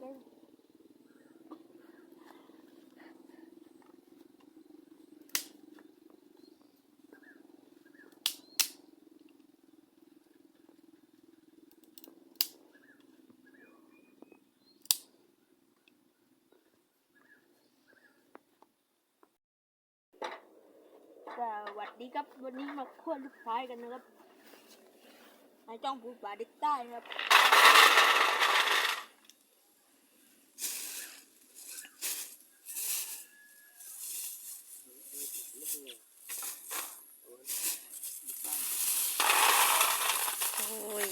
สวัสดีครับวันนี้มาขั้วลูกท้ายกันนะครับนายจ้องปูป่าเด็กใต้ครับ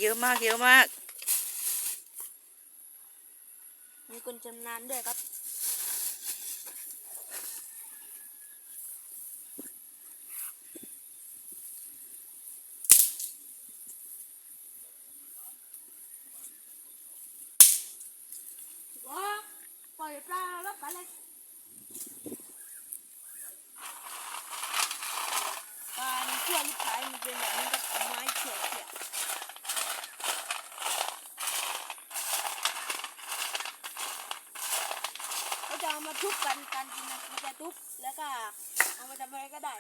เยอะมากเยอะมาก มีคนจำนานด้วยครับ ว้าปล่อยปลาแล้วไปเลยการขั้วลูกท้ายมันเป็นแบบนี้กับไม้เขี่ยเขี่ย ก็ จะเอามาทุบกันการกินนะมันจะทุบแล้วก็เอามาทำอะไรก็ได้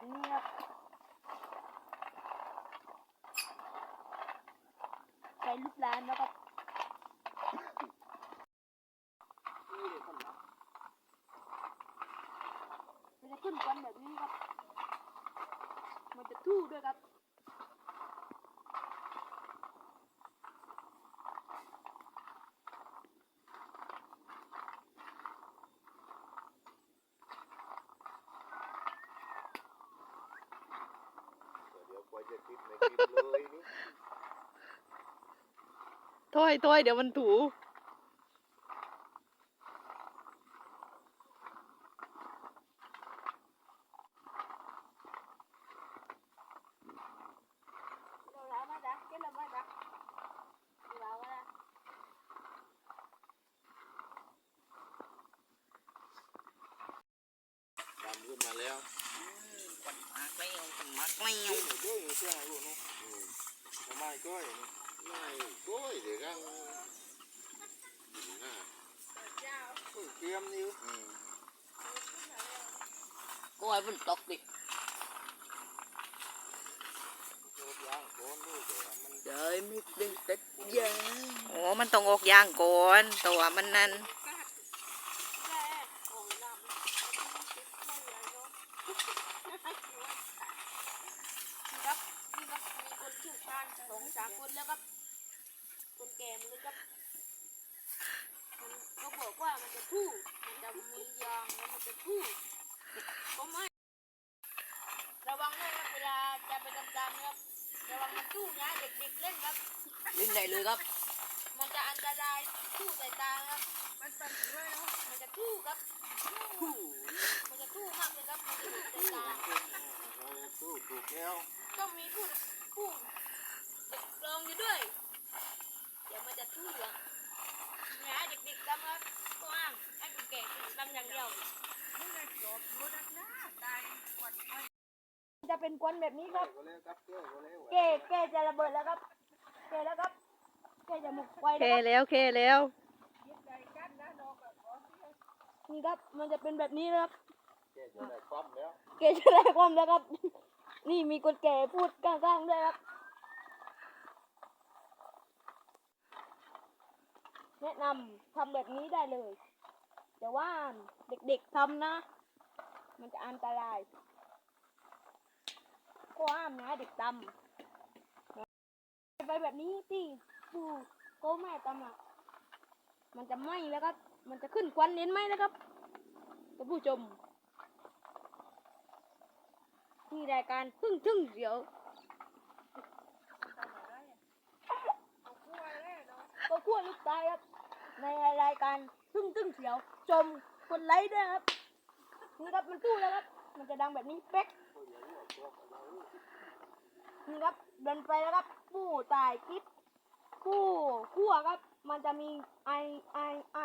แบบนี้ครับใส่ลูกหลานแล้วก็มันจะขึ้นควันแบบนี้ครับ มันจะทู่ด้วยครับ เดี๋ยวกว่า จะคิดไม่คิดเลยนี่ถ้อยถ้อยเดี๋ยวมันถู เราล้ามาจ้ะเก็บเรามาจ้ะเราว่า ทำขึ้นมาแล้ว ปัดมาก แล้วปัดมากแล้วยเดี๋ยวเชื่อไอ้พวกนู้นทำไมก้อยไม่ก้อยเดี๋ยวกันเตรียมนิ้วก็ให้มันตกดิเดี๋ยวมันเดี๋ยวไม่ได้ตัดยางโอ้มันต้องออกยางก่อนตัวมันนั่น ครับนี่ครับมีคนชื่อชาญสองสาม คนแล้วครับคนแก่มันเลยครับมันเขาบอกว่ามันจะทู่มันจะมียางแล้วมันจะทู่ผมไม่ระวังด้วยครับเวลาจะไปทำตามนะครับระวังมันทู่นะเด็กๆเล่นครับเล่นได้เลยครับ มันจะอันตรายทู่ใส่ตาครับ มันสั่นด้วยเนาะมันจะทู่ครับทู่มันจะทู่มากเลยครับมันจะทู่ใส่ตาตู้ถูกแล้วต้องมีผู้ผู้เด็กล องอยู่ด้วย เดี๋ยวมันจะทุ่งเหลืองนะเด็กๆทำครับก็อ้างให้คนแก่ทำอย่างเดียวจะเป็นควันแบบนี้ครับก็แล้วครับเจ้ก็แล้วเก้เก้จะระเบิดแล้วครับ เก้แล้วครับ เก้จะหมกไฟเคแล้วครับแล้วเคแล้วนี่ครับ มันจะเป็นแบบนี้นะครับเจ้จะได้ปั๊มแล้วเก้จะได้ความแล้วครับ นี่มีคนแก่พูดข้างๆด้วยครับ แนะนำทำแบบนี้ได้เลย แต่ว่าเด็กๆทำนะ มันจะอันตรายก็ห้ามนะเด็กทำไปแบบนี้ที่ปูโก้แม่ทำอะมันจะไหม้แล้วครับ มันจะขึ้นควันเห็นไหมนะครับท่านผู้ชมนี่รายการพึ่งทึ่งเสียวก็ขั้วลูกตายครับ ในรายการพึ่งทึ่งเสียว ชมคนไลค์ด้วยครับนี่ครับมันตู้แล้วครับ มันจะดังแบบนี้เป๊กนี่ครับเดินไปแล้วครับผู้ตายคลิปผู้ขั้วครับ มันจะมีไอไอไอ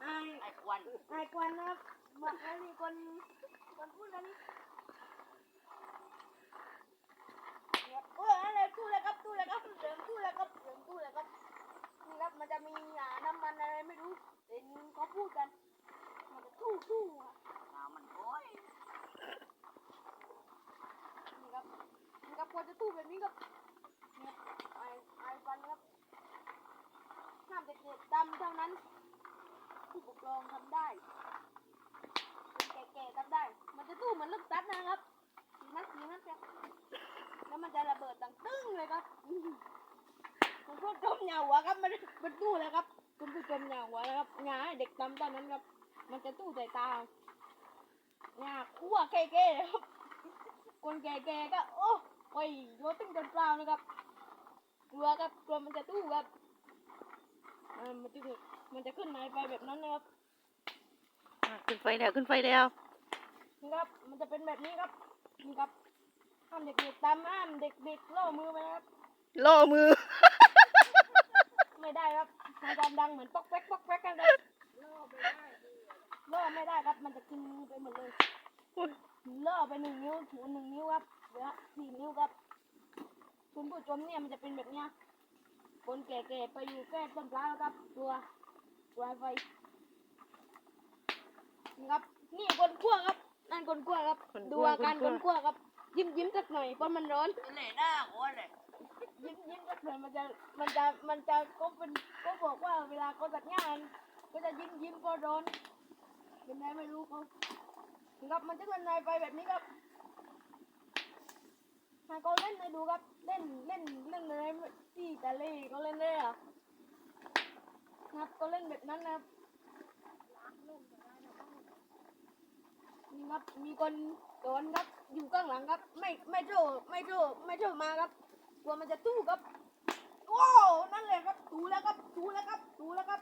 ไอไอควันไอควันนะครับบอกแล้วมีคนคนพูดแล้วนี่เนี่ยอออะไรตู้เลยครับตู้เลยครับเหลืองตู้เลยครับเหลืองตู้เลยครับ นี่ครับมันจะมีอ่าน้ำมันอะไรไม่รู้เห็นเขาพูดกัน มันจะตู้ตู้อะน้ำมันโอ้ยนี่ครับนี่ครับควรจะตู้แบบนี้ครับเนี่ยไอไอฟันครับห้ามเด็กๆดำเท่านั้น ผู้ปกครองทำได้คนแก่ๆทำได้ มันจะตู้เหมือนลูกตัดนะครับสีนัดสีนัดครับแล้วมันจะระเบิดดังตึ้งเลยครับ อื้อหือมันพูดจมเหยาหัวครับ มันมันตู้เลยครับ คุณผู้ชมเหยาหัวนะครับงาให้เด็กทำตอนนั้นครับ มันจะตู้ใส่ตางาคั่วแก่ๆเลยครับ คนแก่ๆก็ โอ้โอ้ยรถตึ้งจนเปล่านะครับกลัวครับกลัวมันจะตู้ครับอ่ามันจะมันจะขึ้นไม้ไปแบบนั้นนะครับอะขึ้นไฟแล้วขึ้นไฟแล้วนี่ครับ มันจะเป็นแบบนี้ครับนี่ครับห้ามเด็กๆตามห้ามเด็กๆล่อมือไปนะครับโล่มือ ไม่ได้ครับมันจะดังเหมือนป๊อกแป๊กป๊อกแป๊กกันเลยล่อไม่ได้ครับ มันจะกินมือไปหมดเลยล่อไปหนึ่งนิ้วถือหนึ่งนิ้วครับเหลือสี่นิ้วครับ คุณผู้ชมเนี่ยมันจะเป็นแบบเนี้ย คนแก่ๆไปอยู่แก้ต้นปลาแล้วครับ ตัวตัวไฟนี่ครับ นี่คนขั้วครับ นั่นคนขั้วครับคนคั่วดูอาการคคนนคั่วขั้วครับ ยิ้มยิ้มสักหน่อยเพราะมันร้อนนี่หน้าคนเลย ยิ้มยิ้มสักหน่อยมันจะมันจะมันจะก็เป็นก็บอกว่าเวลาเขาตัดงาน ก็จะยิ้มยิ้มพราะร้อนเป็นไงไม่รู้เขาครับมันจะเล่นนายไปแบบนี้ครับให้เขาเล่นให้ดูครับเล่นเล่นเล่นอะไรที่ตะเลเขาเล่นได้เหรอครับก็เล่นแบบนั้นนะครับนี่ครับมีคนโดนครับอยู่ข้างหลังครับ ไม่ไม่โจไม่โจไม่โจมาครับ กลัวมันจะตู้ครับ โอ้นั่นแหละครับถูแล้วครับถูแล้วครับถูแล้วครับ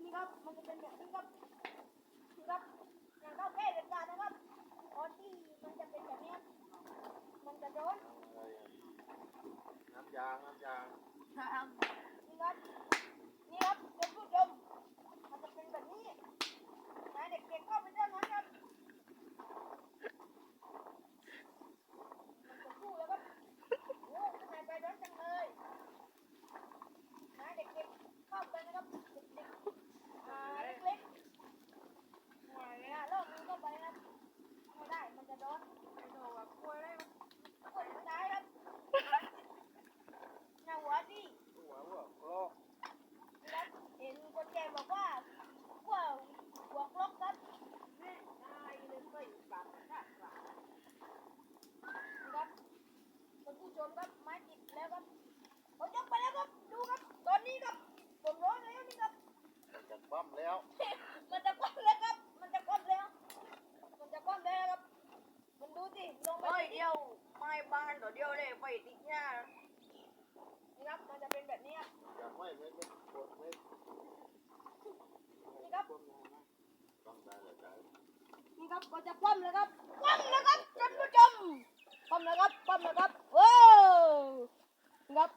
นี่ครับมันจะเป็นแบบนี้ครับนี่ครับอย่างเข้าแค่เด็ดขาดนะครับตอนที่มันจะเป็นแบบนี้ครับมันจะร้อนน้ำยางน้ำยางนี่ครับนี่ครับคุณผู้ชมมันจะเป็นแบบนี้นะเด็กๆเข้าไปเท่านั้นครับ มันจะสู้แล้วครับโอ้ข้างในไปร้อนจังเลยนะเด็กๆเข้าไปนะครับ เด็กๆอ่าเล็กๆอ่าเริ่มมือเข้าไปนะครับไม่ได้ มันจะร้อนไม่โดนแบบกลัวได้ไหมกลัวจะตายครับหน้าหัวดิ หัวหัวคลอก เห็นคนแก่บอกว่าว่าหัวครกครับนี่นายเลยไปบังครับครับคุณผู้ช มครับไม้ติดแล้วครับผมยกไปแล้วครับดูครับ ตอนนี้ครับผมร้อนแล้วนี่ครับจะคว่ำแล้ว มันจะคว่ำแล้วครับ มันจะคว่ำแล้ว มันจะคว่ำแล้วครับ มันดูสิลงไปโอ้ยสิเดียวไม่บ้านตัวเดียวเลยไฟติดหน้านี่ครับมันจะเป็นแบบนี้ครับอยากไม่ไม่ไม่ปวดไม่นี่ครับต้องได้เลยได้นี่ครับก็จะคว่ำแล้วครับคว่ำแล้วครับท่านผู้ชม คว่ำแล้วครับคว่ำแล้วครับว้าวนี่ครับ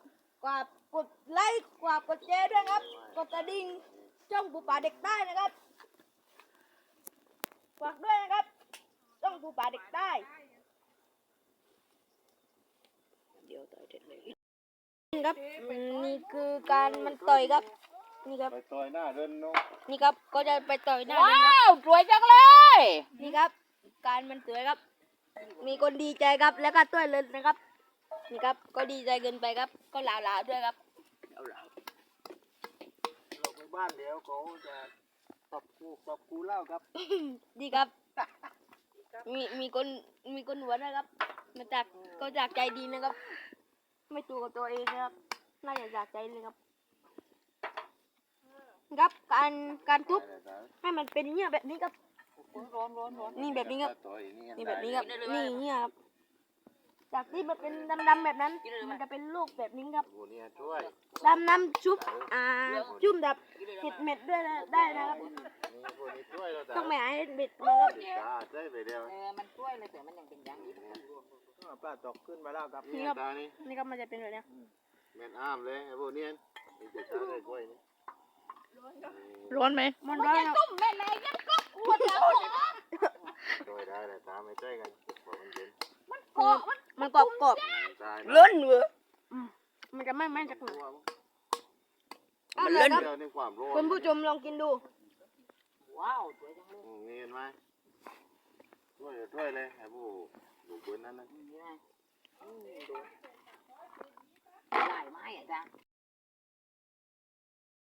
กว่ากดไลค์กว่ากดแชร์ด้วยครับ กดกระดิ่งช่องปูป่าเด็กใต้นะครับฝากด้วยนะครับช่องปูป่าเด็กใต้เดี๋ยวต่อยเด็ดเลยครับอืมนี่คือการมันต่อยครับนี่ครับไปต่อยหน้าเดินเนาะนี่ครับก็จะไปต่อยหน้าว้เลยครับาวสวยจังเลย นี่ครับ การมันสวยครับ มีคนดีใจครับ แล้วก็ต้วยเลยนะครับ นี่ครับ ก็ดีใจเกินไปครับ ก็หลาวๆด้วยครับเราไปบ้านเดี๋ยวเขาจะตบกูตบกูเล่าครับ ดีครับ มีมีคนมีคนหัวนะครับ มาจากก็จากใจดีนะครับ ไม่ตัวกับตัวเองนะครับ น่าจะจากใจเลยครับ ครับการการทุบได้ได้ให้มันเป็นเนี่ยแบบนี้ครับ ร้อนร้อนร้อนนี่แบบนี้ครับต่อยนี่นี่แบบนี้ครับนี่เนี่ยครับจากที่มันเป็นดำๆแบบนั้น มันจะเป็นลูกแบบนี้ครับโอ้เนี่ยช่วยดำน้ำชุบอ่าจุ่มแบบเห็ดเม็ดด้วยนะได้นะครับนี่พวกนี้ช่วยเราแต่ต้องไม่ให้เม็ดมาครับตาได้ไปเดียวเออมันช่วยเลยแต่มันยังเป็นยังนี้ปลาตกขึ้นมาแล้วครับนี่นี่ครับตานี่นี่ครับมันจะเป็นแบบเนี้ยแม่นอ้ามเลยไอ้พวกเนี้ยนี่จะตาได้กล้วยนี่ร้อนไหมมันร้อนครับ ปวดแล้วหัวได้แต่ตาไม่ใช่กันบอกมันเย็นเกาะมันมันกรอบกรอบายเลื่อนเว้ยมันจะไม่ไม่จักหน่อยเอมันเลื่ยอนครับเดียวในความร้อนคุณผู้ชมลองกินดู ว้าวสวยจังเลยอืมนี่เไหมช่วยช่วยเลยไอ้ผู้บุกบินนั่นนะ นี่ไงอืมดูได้ไหมอาจาร